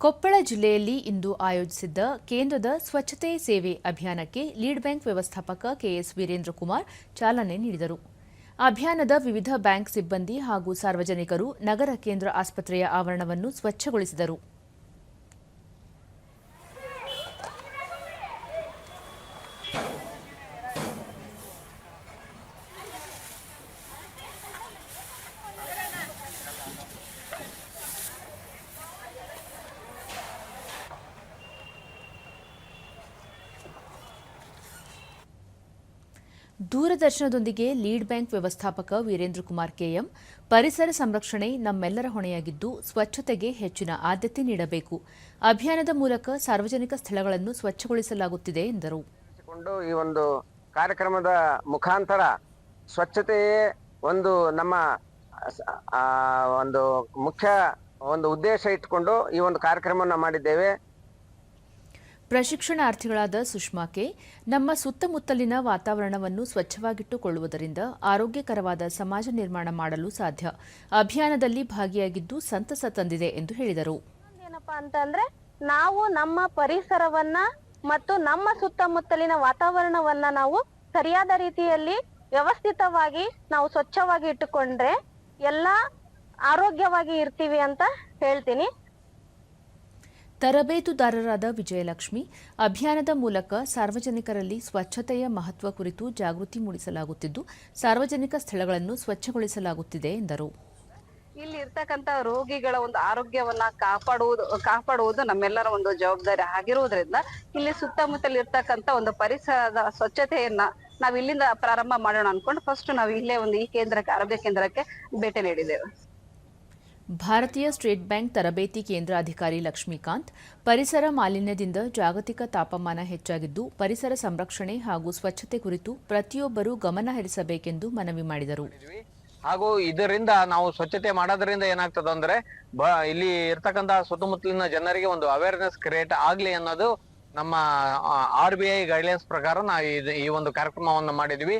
ಕೊಪ್ಪಳ ಜಿಲ್ಲೆಯಲ್ಲಿ ಇಂದು ಆಯೋಜಿಸಿದ್ದ ಕೇಂದ್ರದ ಸ್ವಚ್ಛತೆ ಸೇವೆ ಅಭಿಯಾನಕ್ಕೆ ಲೀಡ್ ಬ್ಯಾಂಕ್ ವ್ಯವಸ್ಥಾಪಕ ಕೆಎಸ್ ವೀರೇಂದ್ರ ಕುಮಾರ್ ಚಾಲನೆ ನೀಡಿದರು. ಅಭಿಯಾನದ ವಿವಿಧ ಬ್ಯಾಂಕ್ ಸಿಬ್ಬಂದಿ ಹಾಗೂ ಸಾರ್ವಜನಿಕರು ನಗರ ಕೇಂದ್ರ ಆಸ್ಪತ್ರೆಯ ಆವರಣವನ್ನು ಸ್ವಚ್ಛಗೊಳಿಸಿದರು. ದೂರದರ್ಶನದೊಂದಿಗೆ ಲೀಡ್ ಬ್ಯಾಂಕ್ ವ್ಯವಸ್ಥಾಪಕ ವೀರೇಂದ್ರ ಕುಮಾರ್ ಕೆಎಂ. ಪರಿಸರ ಸಂರಕ್ಷಣೆ ನಮ್ಮೆಲ್ಲರ ಹೊಣೆಯಾಗಿದ್ದು, ಸ್ವಚ್ಛತೆಗೆ ಹೆಚ್ಚಿನ ಆದ್ಯತೆ ನೀಡಬೇಕು. ಅಭಿಯಾನದ ಮೂಲಕ ಸಾರ್ವಜನಿಕ ಸ್ಥಳಗಳನ್ನು ಸ್ವಚ್ಛಗೊಳಿಸಲಾಗುತ್ತಿದೆ ಎಂದರು. ಈ ಒಂದು ಕಾರ್ಯಕ್ರಮದ ಮುಖಾಂತರ ಸ್ವಚ್ಛತೆಯೇ ಒಂದು ನಮ್ಮ ಒಂದು ಮುಖ್ಯ ಒಂದು ಉದ್ದೇಶ ಇಟ್ಟುಕೊಂಡು ಈ ಒಂದು ಕಾರ್ಯಕ್ರಮವನ್ನು ಮಾಡಿದ್ದೇವೆ. ಪ್ರಶಿಕ್ಷಣಾರ್ಥಿಗಳಾದ ಸುಷ್ಮಾ ಕೆ, ನಮ್ಮ ಸುತ್ತಮುತ್ತಲಿನ ವಾತಾವರಣವನ್ನು ಸ್ವಚ್ಛವಾಗಿಟ್ಟುಕೊಳ್ಳುವುದರಿಂದ ಆರೋಗ್ಯಕರವಾದ ಸಮಾಜ ನಿರ್ಮಾಣ ಮಾಡಲು ಸಾಧ್ಯ. ಅಭಿಯಾನದಲ್ಲಿ ಭಾಗಿಯಾಗಿದ್ದು ಸಂತಸ ತಂದಿದೆ ಎಂದು ಹೇಳಿದರು. ಏನಪ್ಪಾ ಅಂತಂದ್ರೆ ನಾವು ನಮ್ಮ ಪರಿಸರವನ್ನ ಮತ್ತು ನಮ್ಮ ಸುತ್ತಮುತ್ತಲಿನ ವಾತಾವರಣವನ್ನ ನಾವು ಸರಿಯಾದ ರೀತಿಯಲ್ಲಿ ವ್ಯವಸ್ಥಿತವಾಗಿ ನಾವು ಸ್ವಚ್ಛವಾಗಿ ಇಟ್ಟುಕೊಂಡ್ರೆ ಎಲ್ಲ ಆರೋಗ್ಯವಾಗಿ ಇರ್ತೀವಿ ಅಂತ ಹೇಳ್ತೀನಿ. ತರಬೇತುದಾರರಾದ ವಿಜಯಲಕ್ಷ್ಮಿ, ಅಭಿಯಾನದ ಮೂಲಕ ಸಾರ್ವಜನಿಕರಲ್ಲಿ ಸ್ವಚ್ಛತೆಯ ಮಹತ್ವ ಕುರಿತು ಜಾಗೃತಿ ಮೂಡಿಸಲಾಗುತ್ತಿದ್ದು, ಸಾರ್ವಜನಿಕ ಸ್ಥಳಗಳನ್ನು ಸ್ವಚ್ಛಗೊಳಿಸಲಾಗುತ್ತಿದೆ ಎಂದರು. ಇಲ್ಲಿ ಇರ್ತಕ್ಕಂತ ರೋಗಿಗಳ ಒಂದು ಆರೋಗ್ಯವನ್ನ ಕಾಪಾಡುವುದು ಕಾಪಾಡುವುದು ನಮ್ಮೆಲ್ಲರ ಒಂದು ಜವಾಬ್ದಾರಿ ಆಗಿರುವುದರಿಂದ ಇಲ್ಲಿ ಸುತ್ತಮುತ್ತಲಿ ಇರ್ತಕ್ಕಂತ ಒಂದು ಪರಿಸರದ ಸ್ವಚ್ಛತೆಯನ್ನ ನಾವು ಇಲ್ಲಿಂದ ಪ್ರಾರಂಭ ಮಾಡೋಣ ಅನ್ಕೊಂಡು ಫಸ್ಟ್ ನಾವು ಇಲ್ಲೇ ಒಂದು ಈ ಕೇಂದ್ರಕ್ಕೆ, ಆರೋಗ್ಯ ಕೇಂದ್ರಕ್ಕೆ ಭೇಟಿ ನೀಡಿದ್ದೇವೆ. ಭಾರತೀಯ ಸ್ಟೇಟ್ ಬ್ಯಾಂಕ್ ತರಬೇತಿ ಕೇಂದ್ರ ಅಧಿಕಾರಿ ಲಕ್ಷ್ಮೀಕಾಂತ್, ಪರಿಸರ ಮಾಲಿನ್ಯದಿಂದ ಜಾಗತಿಕ ತಾಪಮಾನ ಹೆಚ್ಚಾಗಿದ್ದು, ಪರಿಸರ ಸಂರಕ್ಷಣೆ ಹಾಗೂ ಸ್ವಚ್ಛತೆ ಕುರಿತು ಪ್ರತಿಯೊಬ್ಬರೂ ಗಮನ ಹರಿಸಬೇಕೆಂದು ಮನವಿ ಮಾಡಿದರು. ಹಾಗೂ ಇದರಿಂದ ನಾವು ಸ್ವಚ್ಛತೆ ಮಾಡೋದ್ರಿಂದ ಏನಾಗ್ತದೆ ಅಂದ್ರೆ ಇಲ್ಲಿ ಇರ್ತಕ್ಕಂತ ಸುತ್ತಮುತ್ತಲಿನ ಜನರಿಗೆ ಒಂದು ಅವೇರ್ನೆಸ್ ಕ್ರಿಯೇಟ್ ಆಗ್ಲಿ ಅನ್ನೋದು ನಮ್ಮ ಆರ್ ಬಿ ಐ ಗೈಡ್ಲೈನ್ಸ್ ಪ್ರಕಾರ ನಾವು ಈ ಒಂದು ಕಾರ್ಯಕ್ರಮವನ್ನು ಮಾಡಿದ್ವಿ.